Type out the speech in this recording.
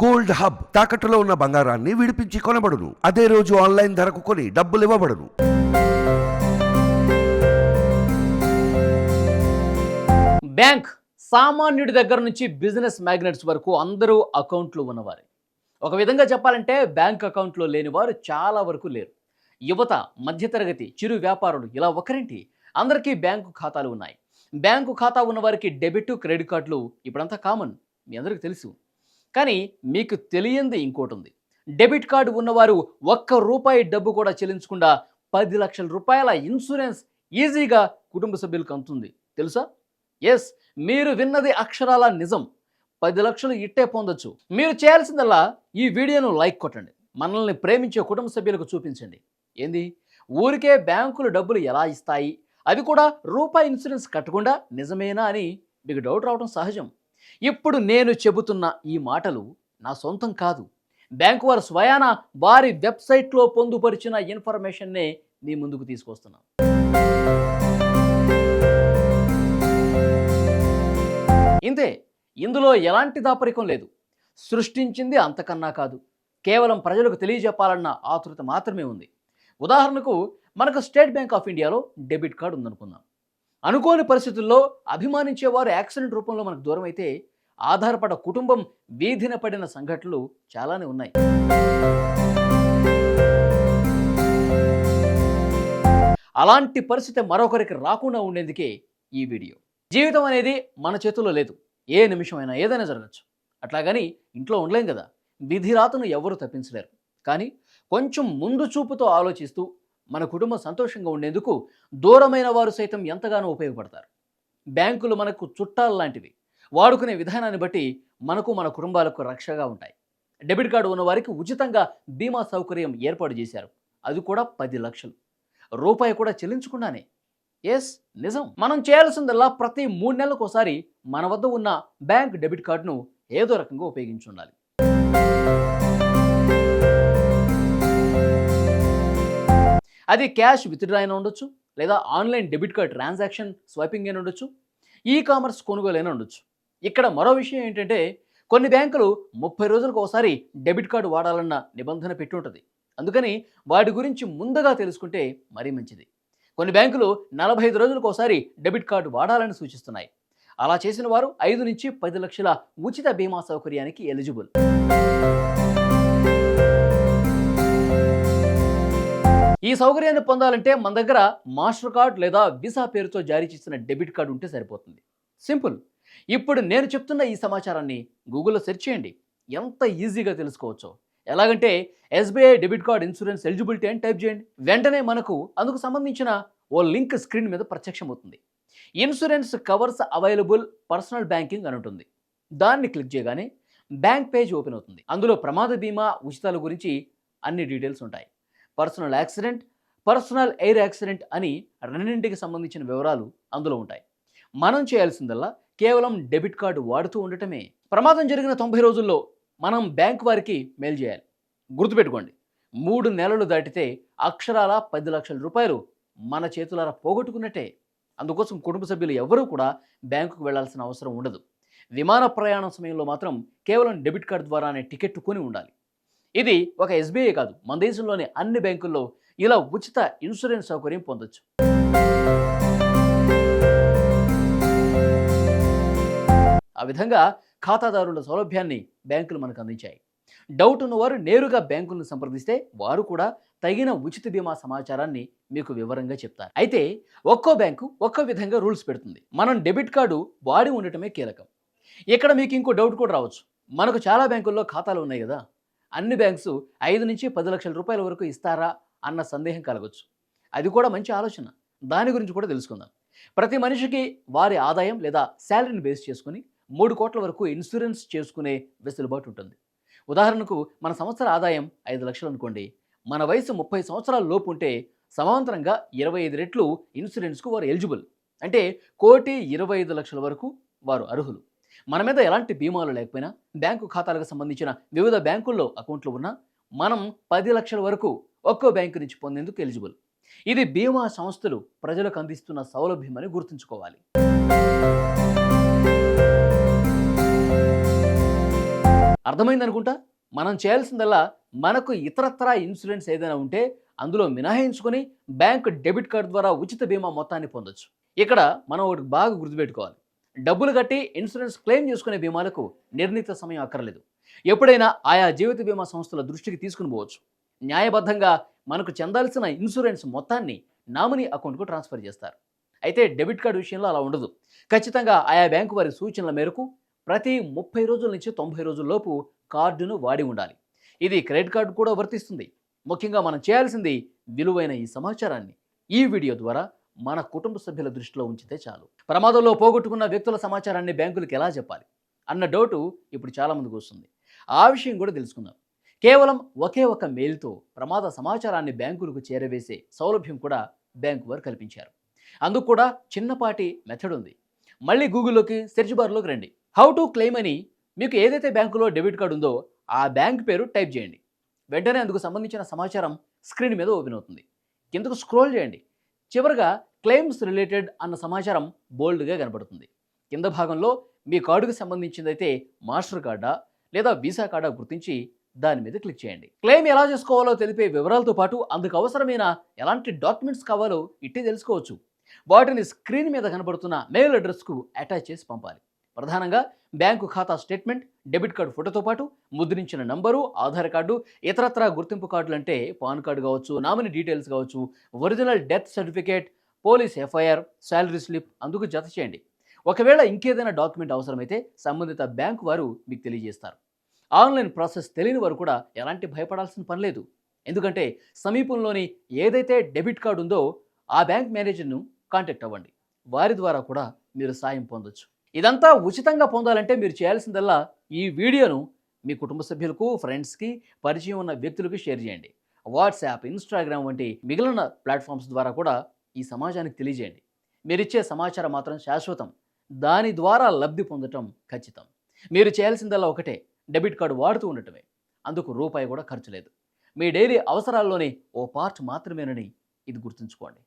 Gold hub తాకట్టులో ఉన్న బంగారాన్ని విడిపించి కొనబడును. అదే రోజు ఆన్లైన్ ధరకు కొని డబ్బులు ఇవ్వబడును. బ్యాంక్ సామాన్యుడి దగ్గర నుంచి బిజినెస్ మ్యాగ్నెట్స్ వరకు అందరూ అకౌంట్లు ఉన్నవారే. ఒక విధంగా చెప్పాలంటే బ్యాంక్ అకౌంట్లో లేని వారు చాలా వరకు లేరు. యువత మధ్యతరగతి చిరు వ్యాపారులు ఇలా ఒకరింటి? అందరికీ బ్యాంకు ఖాతాలు ఉన్నాయి. బ్యాంకు ఖాతా ఉన్నవారికి డెబిట్ క్రెడిట్ కార్డులు ఇప్పుడంతా కామన్. మీ అందరికీ తెలుసు. కానీ మీకు తెలియంది ఇంకోటి ఉంది డెబిట్ కార్డు ఉన్నవారు ఒక్క రూపాయి డబ్బు కూడా చెల్లించకుండా పది లక్షల రూపాయల ఇన్సూరెన్స్ ఈజీగా కుటుంబ సభ్యులకు అందుతుంది. తెలుసా? ఎస్ మీరు విన్నది అక్షరాల నిజం. పది లక్షలు ఇట్టే పొందొచ్చు. మీరు చేయాల్సిందల్లా ఈ వీడియోను లైక్ కొట్టండి. మనల్ని ప్రేమించే కుటుంబ సభ్యులకు చూపించండి. ఏంది? ఊరికే బ్యాంకులు డబ్బులు ఎలా ఇస్తాయి? అది కూడా రూపాయి ఇన్సూరెన్స్ కట్టకుండా నిజమేనా అని మీకు డౌట్ రావడం సహజం. ఇప్పుడు నేను చెబుతున్న ఈ మాటలు నా సొంతం కాదు. బ్యాంకు వారు స్వయాన వారి వెబ్సైట్లో పొందుపరిచిన ఇన్ఫర్మేషన్నే మీ ముందుకు తీసుకొస్తున్నాను. ఇంతే ఇందులో ఎలాంటి దాపరికం లేదు. సృష్టించింది అంతకన్నా కాదు. కేవలం ప్రజలకు తెలియజెప్పాలన్న ఆతృత మాత్రమే ఉంది. ఉదాహరణకు మనకు స్టేట్ బ్యాంక్ ఆఫ్ ఇండియాలో డెబిట్ కార్డు ఉందనుకుందాం. అనుకోని పరిస్థితుల్లో అభిమానించేవారు యాక్సిడెంట్ రూపంలో మనకు దూరం అయితే ఆధారపడ కుటుంబం వీధిన పడిన సంఘటనలు చాలానే ఉన్నాయి. అలాంటి పరిస్థితి మరొకరికి రాకుండా ఉండేందుకే ఈ వీడియో. జీవితం అనేది మన చేతుల్లో లేదు. ఏ నిమిషమైనా ఏదైనా జరగచ్చు. అట్లాగని ఇంట్లో ఉండలేం కదా. విధిరాతను ఎవరు తప్పించలేరు. కానీ కొంచెం ముందు చూపుతో ఆలోచిస్తూ మన కుటుంబం సంతోషంగా ఉండేందుకు దూరమైన వారు సైతం ఎంతగానో ఉపయోగపడతారు. బ్యాంకులు మనకు చుట్టాలు లాంటివి. వాడుకునే విధానాన్ని బట్టి మనకు మన కుటుంబాలకు రక్షగా ఉంటాయి. డెబిట్ కార్డు ఉన్నవారికి ఉచితంగా బీమా సౌకర్యం ఏర్పాటు చేశారు. అది కూడా పది లక్షలు. రూపాయి కూడా చెల్లించకుండానే. ఎస్ నిజం. మనం చేయాల్సిందల్లా ప్రతి మూడు నెలలకు ఒకసారి మన వద్ద ఉన్న బ్యాంక్ డెబిట్ కార్డును ఏదో రకంగా ఉపయోగించుండాలి. అది క్యాష్ విత్డ్రా అయినా ఉండొచ్చు లేదా online debit card transaction swiping అయినా ఉండొచ్చు ఈ కామర్స్ కొనుగోలు అయినా ఉండొచ్చు. ఇక్కడ మరో విషయం ఏంటంటే కొన్ని బ్యాంకులు ముప్పై రోజులకు ఒకసారి డెబిట్ కార్డు వాడాలన్న నిబంధన పెట్టి ఉంటుంది. అందుకని వాటి గురించి ముందుగా తెలుసుకుంటే మరీ మంచిది. కొన్ని బ్యాంకులు నలభై ఐదు రోజులకు ఒకసారి డెబిట్ కార్డు వాడాలని సూచిస్తున్నాయి. అలా చేసిన వారు ఐదు నుంచి పది లక్షల ఉచిత బీమా సౌకర్యానికి ఎలిజిబుల్. ఈ సౌకర్యాన్ని పొందాలంటే మన దగ్గర మాస్టర్ కార్డ్ లేదా వీసా పేరుతో జారీ చేసిన డెబిట్ కార్డు ఉంటే సరిపోతుంది. సింపుల్. ఇప్పుడు నేను చెప్తున్న ఈ సమాచారాన్ని గూగుల్లో సెర్చ్ చేయండి. ఎంత ఈజీగా తెలుసుకోవచ్చో. ఎలాగంటే SBI debit card insurance eligibility అని టైప్ చేయండి. వెంటనే మనకు అందుకు సంబంధించిన ఓ లింక్ స్క్రీన్ మీద ప్రత్యక్షమవుతుంది insurance covers available personal banking అని ఉంటుంది. దాన్ని క్లిక్ చేయగానే బ్యాంక్ పేజ్ ఓపెన్ అవుతుంది. అందులో ప్రమాద బీమా ఉచితాల గురించి అన్ని డీటెయిల్స్ ఉంటాయి. Personal accident personal air accident అని రెండింటికి సంబంధించిన వివరాలు అందులో ఉంటాయి. మనం చేయాల్సిందల్లా కేవలం డెబిట్ కార్డు వాడుతూ ఉండటమే. ప్రమాదం జరిగిన తొంభై రోజుల్లో మనం బ్యాంక్ వారికి మెయిల్ చేయాలి. గుర్తుపెట్టుకోండి మూడు నెలలు దాటితే అక్షరాల పది లక్షల రూపాయలు మన చేతులారా పోగొట్టుకున్నట్టే. అందుకోసం కుటుంబ సభ్యులు ఎవరూ కూడా బ్యాంకుకు వెళ్ళాల్సిన అవసరం ఉండదు. విమాన ప్రయాణం సమయంలో మాత్రం కేవలం డెబిట్ కార్డు ద్వారానే టికెట్ కొని ఉండాలి. ఇది ఒక ఎస్బీఐ కాదు. మన దేశంలోని అన్ని బ్యాంకుల్లో ఇలా ఉచిత ఇన్సూరెన్స్ సౌకర్యం పొందొచ్చు. ఆ విధంగా ఖాతాదారుల సౌలభ్యాన్ని బ్యాంకులు మనకు అందించాయి. డౌట్ ఉన్నవారు నేరుగా బ్యాంకులను సంప్రదిస్తే వారు కూడా తగిన ఉచిత బీమా సమాచారాన్ని మీకు వివరంగా చెప్తారు. అయితే ఒక్కో బ్యాంకు ఒక్కో విధంగా రూల్స్ పెడుతుంది. మనం డెబిట్ కార్డు వాడి ఉండటమే కీలకం. ఇక్కడ మీకు ఇంకో డౌట్ కూడా రావచ్చు. మనకు చాలా బ్యాంకుల్లో ఖాతాలు ఉన్నాయి కదా. అన్ని బ్యాంక్స్ ఐదు నుంచి పది లక్షల రూపాయల వరకు ఇస్తారా అన్న సందేహం కలగవచ్చు అది కూడా మంచి ఆలోచన. దాని గురించి కూడా తెలుసుకుందాం. ప్రతి మనిషికి వారి ఆదాయం లేదా శాలరీని బేస్ చేసుకుని మూడు కోట్ల వరకు ఇన్సూరెన్స్ చేసుకునే వెసులుబాటు ఉంటుంది. ఉదాహరణకు మన సంవత్సర ఆదాయం ఐదు లక్షలు అనుకోండి. మన వయసు ముప్పై సంవత్సరాల లోపు ఉంటే సమాంతరంగా ఇరవై ఐదు రెట్లు ఇన్సూరెన్స్కు వారు ఎలిజిబుల్. అంటే కోటి ఇరవై ఐదు లక్షల వరకు వారు అర్హులు. మన మీద ఎలాంటి బీమాలు లేకపోయినా బ్యాంకు ఖాతాలకు సంబంధించిన వివిధ బ్యాంకుల్లో అకౌంట్లు ఉన్నా మనం పది లక్షల వరకు ఒక్కో బ్యాంకు నుంచి పొందేందుకు ఎలిజిబుల్. ఇది బీమా సంస్థలు ప్రజలకు అందిస్తున్న సౌలభ్యం అని గుర్తుంచుకోవాలి. అర్థమైందనుకుంటా? మనం చేయాల్సిందల్లా మనకు ఇతరత్రా ఇన్సూరెన్స్ ఏదైనా ఉంటే అందులో మినహాయించుకొని బ్యాంక్ డెబిట్ కార్డు ద్వారా ఉచిత బీమా మొత్తాన్ని పొందొచ్చు. ఇక్కడ మనం ఒకటి బాగా గుర్తుపెట్టుకోవాలి. డబ్బులు కట్టి ఇన్సూరెన్స్ క్లెయిమ్ చేసుకునే బీమాలకు నిర్ణీత సమయం అక్కర్లేదు. ఎప్పుడైనా ఆయా జీవిత బీమా సంస్థల దృష్టికి తీసుకుని పోవచ్చు. న్యాయబద్ధంగా మనకు చెందాల్సిన ఇన్సూరెన్స్ మొత్తాన్ని నామినీ అకౌంట్కు ట్రాన్స్ఫర్ చేస్తారు. అయితే డెబిట్ కార్డు విషయంలో అలా ఉండదు. ఖచ్చితంగా ఆయా బ్యాంకు వారి సూచనల మేరకు ప్రతి ముప్పై రోజుల నుంచి తొంభై రోజుల్లోపు కార్డును వాడి ఉండాలి. ఇది క్రెడిట్ కార్డు కూడా వర్తిస్తుంది. ముఖ్యంగా మనం చేయాల్సింది విలువైన ఈ సమాచారాన్ని ఈ వీడియో ద్వారా మన కుటుంబ సభ్యుల దృష్టిలో ఉంచితే చాలు. ప్రమాదంలో పోగొట్టుకున్న వ్యక్తుల సమాచారాన్ని బ్యాంకులకు ఎలా చెప్పాలి? అన్న డౌటు ఇప్పుడు చాలామందికి వస్తుంది. ఆ విషయం కూడా తెలుసుకుందాం. కేవలం ఒకే ఒక మెయిల్తో ప్రమాద సమాచారాన్ని బ్యాంకులకు చేరవేసే సౌలభ్యం కూడా బ్యాంకు వారు కల్పించారు. అందుకు కూడా చిన్నపాటి మెథడ్ ఉంది. మళ్ళీ గూగుల్లోకి సెర్చ్ బార్లోకి రండి. హౌ టు క్లెయిమ్ అని మీకు ఏదైతే బ్యాంకులో డెబిట్ కార్డు ఉందో ఆ బ్యాంక్ పేరు టైప్ చేయండి. వెంటనే అందుకు సంబంధించిన సమాచారం స్క్రీన్ మీద ఓపెన్ అవుతుంది. కిందకు స్క్రోల్ చేయండి. చివరగా క్లెయిమ్స్ రిలేటెడ్ అన్న సమాచారం బోల్డ్గా కనబడుతుంది కింద భాగంలో మీ కార్డుకు సంబంధించిందైతే మాస్టర్ కార్డా లేదా వీసా కార్డా గుర్తించి దాని మీద క్లిక్ చేయండి. క్లెయిమ్ ఎలా చేసుకోవాలో తెలిపే వివరాలతో పాటు అందుకు అవసరమైన ఎలాంటి డాక్యుమెంట్స్ కావాలో ఇట్టే తెలుసుకోవచ్చు. వాటిని స్క్రీన్ మీద కనబడుతున్న మెయిల్ అడ్రస్కు అటాచ్ చేసి పంపాలి. ప్రధానంగా బ్యాంకు ఖాతా స్టేట్మెంట్ డెబిట్ కార్డు ఫోటోతో పాటు ముద్రించిన నంబరు ఆధార్ కార్డు ఇతరత్రా గుర్తింపు కార్డులు అంటే పాన్ కార్డు కావచ్చు నామినీ డీటెయిల్స్ కావచ్చు original death certificate police FIR salary slip అందుకు జత చేయండి. ఒకవేళ ఇంకేదైనా డాక్యుమెంట్ అవసరమైతే సంబంధిత బ్యాంకు వారు మీకు తెలియజేస్తారు. ఆన్లైన్ ప్రాసెస్ తెలియని వారు కూడా ఎలాంటి భయపడాల్సిన పని లేదు. ఎందుకంటే సమీపంలోని ఏదైతే డెబిట్ కార్డు ఉందో ఆ బ్యాంక్ మేనేజర్ను కాంటాక్ట్ అవ్వండి. వారి ద్వారా కూడా మీరు సాయం పొందొచ్చు. ఇదంతా ఉచితంగా పొందాలంటే మీరు చేయాల్సిందల్లా ఈ వీడియోను మీ కుటుంబ సభ్యులకు ఫ్రెండ్స్కి పరిచయం ఉన్న వ్యక్తులకు షేర్ చేయండి. వాట్సాప్ ఇన్స్టాగ్రామ్ వంటి మిగిలిన ప్లాట్ఫామ్స్ ద్వారా కూడా ఈ సమాజానికి తెలియజేయండి. మీరిచ్చే సమాచారం మాత్రం శాశ్వతం. దాని ద్వారా లబ్ధి పొందటం ఖచ్చితం. మీరు చేయాల్సిందల్లా ఒకటే డెబిట్ కార్డు వాడుతూ ఉండటమే. అందుకు రూపాయి కూడా ఖర్చు లేదు. మీ డైలీ అవసరాల్లోని ఓ పార్ట్ మాత్రమేనని ఇది గుర్తుంచుకోండి.